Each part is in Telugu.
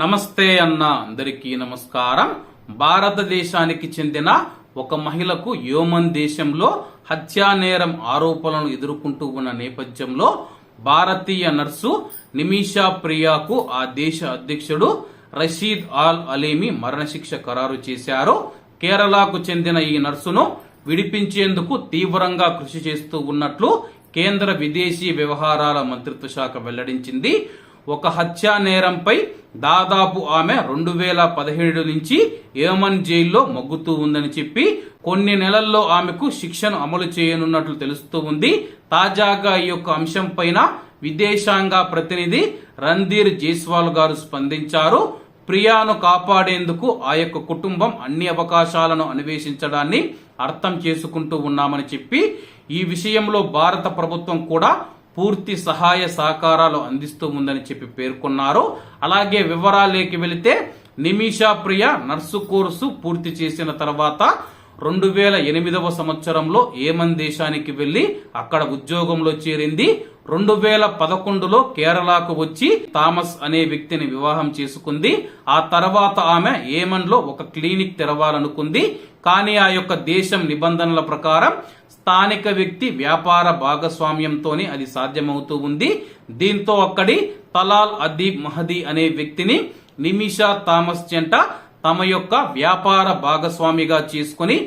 నమస్తే అన్న అందరికీ నమస్కారం. భారతదేశానికి చెందిన ఒక మహిళకు యోమన్ దేశంలో హత్యా నేరం ఆరోపణలు ఎదుర్కొంటూ ఉన్న నేపథ్యంలో భారతీయ నర్సు నిమిషా ప్రియాకు ఆ దేశ అధ్యక్షుడు రషీద్ ఆల్ అలీమి మరణశిక్ష ఖరారు చేశారు. కేరళకు చెందిన ఈ నర్సును విడిపించేందుకు తీవ్రంగా కృషి చేస్తూ ఉన్నట్లు కేంద్ర విదేశీ వ్యవహారాల మంత్రిత్వ శాఖ వెల్లడించింది. ఒక హత్యా నేరంపై దాదాపు ఆమె రెండు వేల పదిహేడు నుంచి ఏమన్ జైల్లో మగ్గుతూ ఉందని చెప్పి కొన్ని నెలల్లో ఆమెకు శిక్షను అమలు చేయనున్నట్లు తెలుస్తూ ఉంది. తాజాగా ఈ యొక్క అంశం పైన విదేశాంగ ప్రతినిధి రణధీర్ జైస్వాల్ గారు స్పందించారు. ప్రియాను కాపాడేందుకు ఆ యొక్క కుటుంబం అన్ని అవకాశాలను అన్వేషించడాన్ని అర్థం చేసుకుంటూ ఉన్నామని చెప్పి ఈ విషయంలో భారత ప్రభుత్వం కూడా పూర్తి సహాయ సహకారాలు అందిస్తూ ఉందని చెప్పి పేర్కొన్నారు. అలాగే వివరాలేకి వెళితే నిమిషా ప్రియ నర్సు కోర్సు పూర్తి చేసిన తర్వాత రెండు వేల ఎనిమిదవ సంవత్సరంలో ఏమన్ దేశానికి వెళ్ళి అక్కడ ఉద్యోగంలో చేరింది. రెండు వేల పదకొండులో కేరళకు వచ్చి థామస్ అనే వ్యక్తిని వివాహం చేసుకుంది. ఆ తర్వాత ఆమె ఏమన్లో ఒక క్లినిక్ తెరవాలనుకుంది. కానీ ఆ యొక్క దేశం నిబంధనల ప్రకారం స్థానిక వ్యక్తి వ్యాపార భాగస్వామ్యంతోనే అది సాధ్యమవుతూ ఉంది. దీంతో అక్కడి తలాల్ అదీబ్ మహదీ అనే వ్యక్తిని నిమిషా థామస్ చెంట తమ యొక్క వ్యాపార భాగస్వామిగా చేసుకుని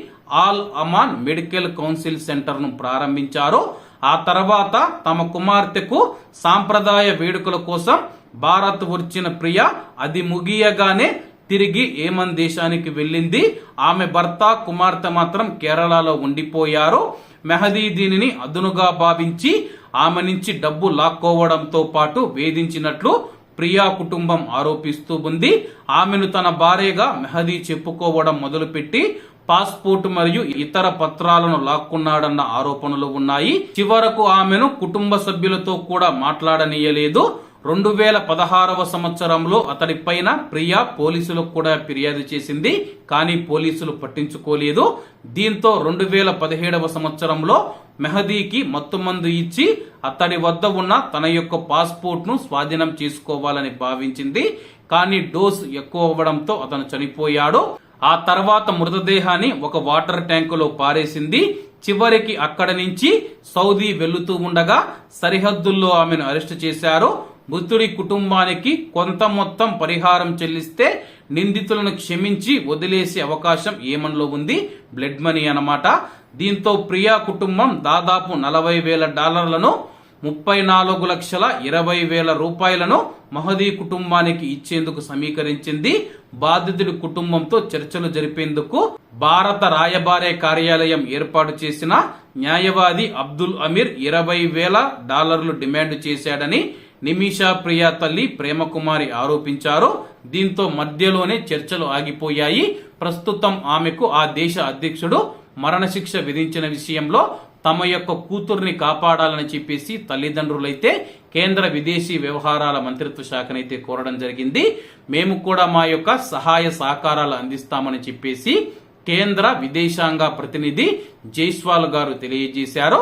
ఆల్ అమాన్ మెడికల్ కౌన్సిల్ సెంటర్ను ప్రారంభించారు. ఆ తర్వాత తమ కుమార్తెకు సాంప్రదాయ వేడుకల కోసం భారత్ వచ్చిన ప్రియ అది ముగియగానే తిరిగి ఏమన్ దేశానికి వెళ్ళింది. ఆమె భర్త కుమార్తె మాత్రం కేరళలో ఉండిపోయారు. మెహదీ దీనిని అదునుగా భావించి ఆమె నుంచి డబ్బు లాక్కోవడంతో పాటు వేధించినట్లు ప్రియా కుటుంబం ఆరోపిస్తూ ఉంది. ఆమెను తన భార్యగా మెహదీ చెప్పుకోవడం మొదలుపెట్టి పాస్పోర్ట్ మరియు ఇతర పత్రాలను లాక్కున్నాడన్న ఆరోపణలు ఉన్నాయి. చివరకు ఆమెను కుటుంబ సభ్యులతో కూడా మాట్లాడనీయలేదు. రెండు వేల పదహారవ సంవత్సరంలో అతడి పైన ప్రియా పోలీసులకు కూడా ఫిర్యాదు చేసింది కానీ పోలీసులు పట్టించుకోలేదు. దీంతో రెండు వేల పదిహేడవ సంవత్సరంలో మెహదీకి మత్తుమందు ఇచ్చి అతడి వద్ద ఉన్న తన యొక్క పాస్పోర్ట్ను స్వాధీనం చేసుకోవాలని భావించింది. కానీ డోస్ ఎక్కువ అవ్వడంతో అతను చనిపోయాడు. ఆ తర్వాత మృతదేహాన్ని ఒక వాటర్ ట్యాంకులో పారేసింది. చివరికి అక్కడ నుంచి సౌదీ వెళుతూ ఉండగా సరిహద్దుల్లో ఆమెను అరెస్టు చేశారు. మృతుడి కుటుంబానికి కొంత మొత్తం పరిహారం చెల్లిస్తే నిందితులను క్షమించి వదిలేసే అవకాశం ఏమన్లో ఉంది? బ్లడ్ మనీ అన్నమాట. దీంతో ప్రియా కుటుంబం దాదాపు నలభై వేల డాలర్లను ముప్పై నాలుగు లక్షల ఇరవై వేల రూపాయలను మహదీ కుటుంబానికి ఇచ్చేందుకు సమీకరించింది. బాధితుడి కుటుంబంతో చర్చలు జరిపేందుకు భారత రాయబారే కార్యాలయం ఏర్పాటు చేసిన న్యాయవాది అబ్దుల్ అమీర్ ఇరవై వేల డాలర్లు డిమాండ్ చేశాడని నిమిషా ప్రియ తల్లి ప్రేమకుమారి ఆరోపించారు. దీంతో మధ్యలోనే చర్చలు ఆగిపోయాయి. ప్రస్తుతం ఆమెకు ఆ దేశ అధ్యక్షుడు మరణశిక్ష విధించిన విషయంలో తమ యొక్క కూతుర్ని కాపాడాలని చెప్పేసి తల్లిదండ్రులైతే కేంద్ర విదేశీ వ్యవహారాల మంత్రిత్వ శాఖనైతే కోరడం జరిగింది. మేము కూడా మా యొక్క సహాయ సహకారాలు అందిస్తామని చెప్పేసి కేంద్ర విదేశాంగ ప్రతినిధి జైస్వాల్ గారు తెలియజేశారు.